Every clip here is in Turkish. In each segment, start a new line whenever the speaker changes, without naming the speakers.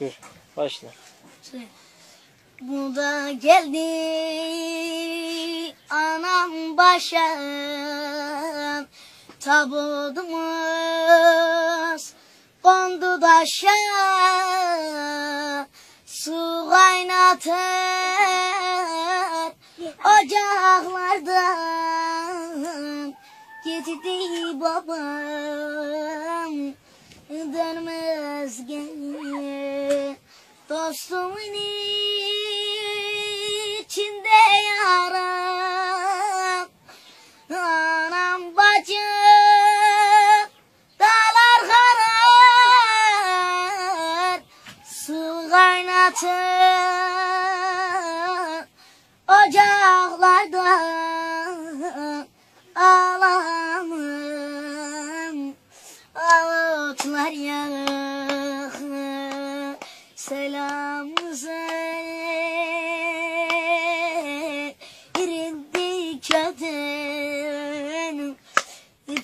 Buyur. Başla.
Bu da geldi anam başa tabudumuz kondu daşa su kaynatır ocaklardan gitti babam dönmez geri dostumun içinde yaram anam bacım dağlar karar. Su kaynatır ocaklarda. Ağlamam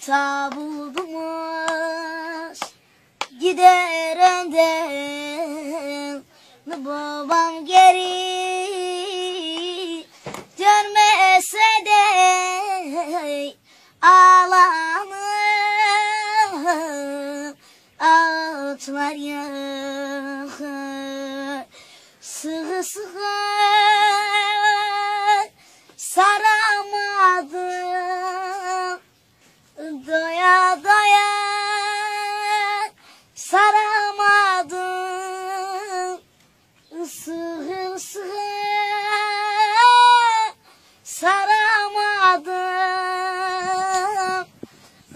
tabudumuz gider önden. Babam geri dönmese de ağlamam. Ağıtlar yakır sıkı sıkı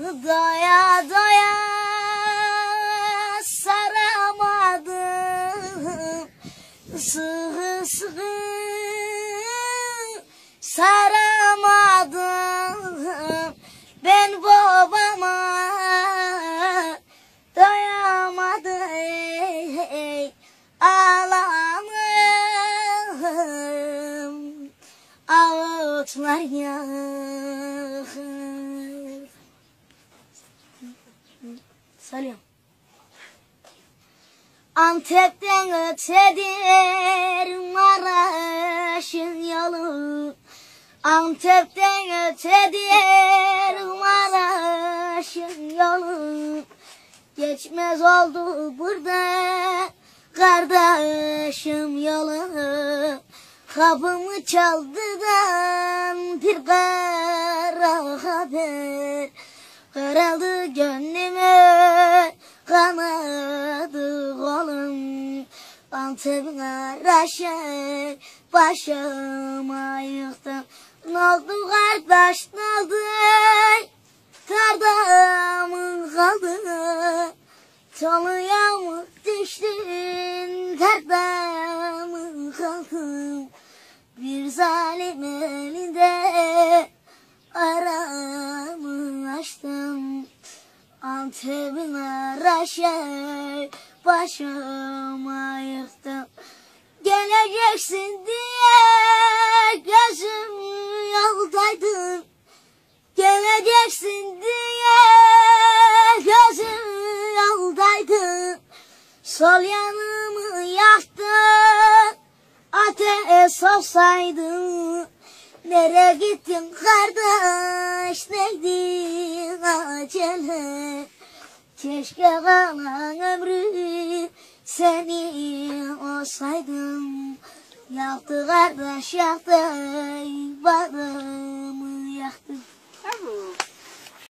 doya doya saramadım. Sıkı sıkı saramadım. Ben babama doyamadım. Ey, ağlamam ağıtlar yakır Salıyorum. Antep'ten ötedir Maraş'ın yolu. Antep'ten ötedir Maraş'ın yolu. Geçmez oldu burada kardeşim yolu. Kapımı çaldıdan bir kara haber. Kırıldı gönlümü kanadı kolum. Antep'in araşı başıma yıktım Ne oldu kardeş ne oldu? Kardamın kaldı. Çalıya düştün Kardamın kaldı. Bir zalim elinde aramı açtım Antep'in araşı başıma yıktım. Geleceksin diye gözüm yoldaydı. Geleceksin diye gözüm yoldaydı. Sol yanımı yaktı ateş olsaydı. Nereye gittin kardeş neydin acele Keşke kalan ömrü seni olsaydım Yaktı kardeş yaktı, barımı yaktı. Bravo.